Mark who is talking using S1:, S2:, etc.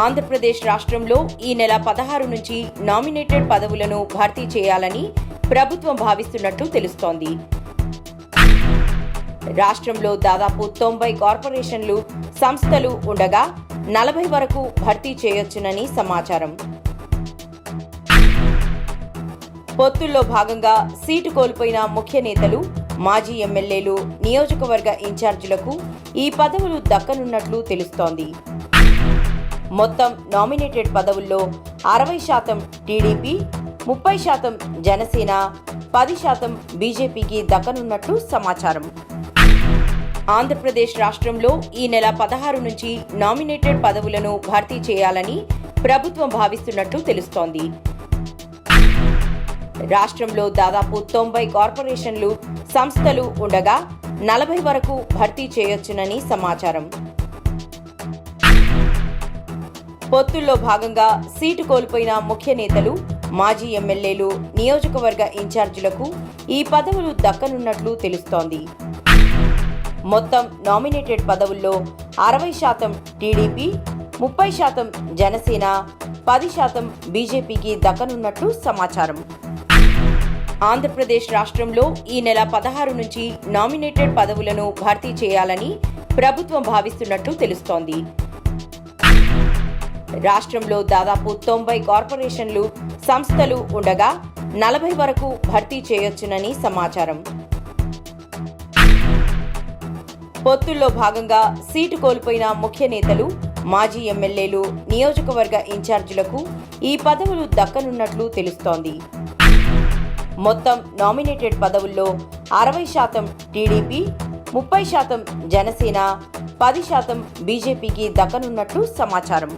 S1: ఆంధ్రప్రదేశ్ రాష్ట్రంలో ఈ నెల పదహారు నుంచి నామినేటెడ్ పదవులను భర్తీ చేయాలని ప్రభుత్వం భావిస్తున్నట్లు తెలుస్తోంది. రాష్ట్రంలో దాదాపు తొంభై కార్పొరేషన్లు సంస్థలు ఉండగా నలభై వరకు భర్తీ చేయొచ్చునని సమాచారం. పొత్తుల్లో భాగంగా సీటు కోల్పోయిన ముఖ్య నేతలు మాజీ ఎమ్మెల్యేలు నియోజకవర్గ ఇన్ఛార్జీలకు ఈ పదవులు దక్కనున్నట్లు తెలుస్తోంది. మొత్తం నామినేటెడ్ పదవుల్లో అరవై శాతం టీడీపీ ముప్పై శాతం జనసేన పది శాతం బీజేపీకి దక్కనున్నట్లు సమాచారం. ఆంధ్రప్రదేశ్ రాష్ట్రంలో ఈ నెల పదహారు నుంచి నామినేటెడ్ పదవులను భర్తీ చేయాలని ప్రభుత్వం భావిస్తున్నట్లు తెలుస్తోంది. రాష్ట్రంలో దాదాపు తొంభై కార్పొరేషన్లు సంస్థలు ఉండగా నలభై వరకు భర్తీ చేయొచ్చునని సమాచారం. పొత్తుల్లో భాగంగా సీటు కోల్పోయిన ముఖ్య నేతలు మాజీ ఎమ్మెల్యేలు నియోజకవర్గ ఇన్ఛార్జీలకు ఈ పదవులు దక్కనున్నట్లు తెలుస్తోంది. మొత్తం నామినేటెడ్ పదవుల్లో అరవై శాతం టీడీపీ ముప్పై శాతం జనసేన పది శాతం బీజేపీకి దక్కనున్నట్లు సమాచారం. ఆంధ్రప్రదేశ్ రాష్ట్రంలో ఈ నెల పదహారు నుంచి నామినేటెడ్ పదవులను భర్తీ చేయాలని ప్రభుత్వం భావిస్తున్నట్లు తెలుస్తోంది. రాష్ట్రంలో దాదాపు తొంభై కార్పొరేషన్లు సంస్థలు ఉండగా నలభై వరకు భర్తీ చేయొచ్చునని సమాచారం. పొత్తుల్లో భాగంగా సీటు కోల్పోయిన ముఖ్య నేతలు మాజీ ఎమ్మెల్యేలు నియోజకవర్గ ఇన్ఛార్జీలకు ఈ పదవులు దక్కనున్నట్లు తెలుస్తోంది. మొత్తం నామినేటెడ్ పదవుల్లో అరవై శాతం టీడీపీ ముప్పై శాతం జనసేన పది శాతం బీజేపీకి దక్కనున్నట్లు సమాచారం.